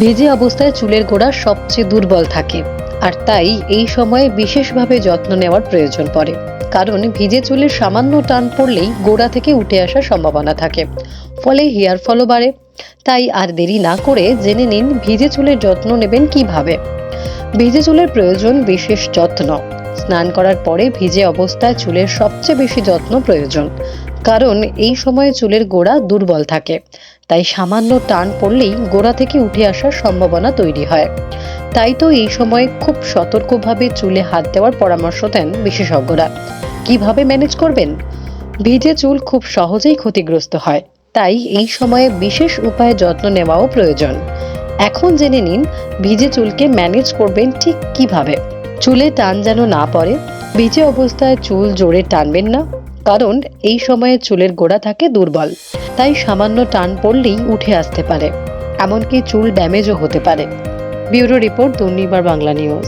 ভিজে অবস্থায় চুলের গোড়া সবচেয়ে দুর্বল থাকে। আর তাই এই সময়ে বিশেষভাবে যত্ন নেওয়ার প্রয়োজন পড়ে। কারণ ভিজে চুলের সামান্য টান পড়লেই গোড়া থেকে উঠে আসার সম্ভাবনা থাকে। ফলে হেয়ার ফলও বাড়ে। তাই আর দেরি না করে জেনে নিন ভিজে চুলের যত্ন নেবেন কীভাবে। ভিজে চুলের প্রয়োজন বিশেষ যত্ন। স্নান করার পরে ভিজে অবস্থায় চুলের সবচেয়ে বেশি যত্ন প্রয়োজন। কারণ এই সময়ে চুলের গোড়া দুর্বল থাকে। তাই সামান্য টান পড়লেই গোড়া থেকে উঠে আসার সম্ভাবনা তৈরি হয়। তাই তো এই সময়ে খুব সতর্কভাবে চুলে হাত দেওয়ার পরামর্শ দেন বিশেষজ্ঞরা। কীভাবে ম্যানেজ করবেন? ভিজে চুল খুব সহজেই ক্ষতিগ্রস্ত হয়, তাই এই সময়ে বিশেষ উপায়ে যত্ন নেওয়াও প্রয়োজন। এখন জেনে নিন, ভিজে চুলকে ম্যানেজ করবেন ঠিক কীভাবে? চুলে টান যেন না পড়ে, ভিজে অবস্থায় চুল জোরে টানবেন না। কারণ এই সময়ে চুলের গোড়া থাকে দুর্বল, তাই সামান্য টান পড়লেই উঠে আসতে পারে। এমনকি চুল ড্যামেজও হতে পারে। Bureau report Durnibar Bangla news.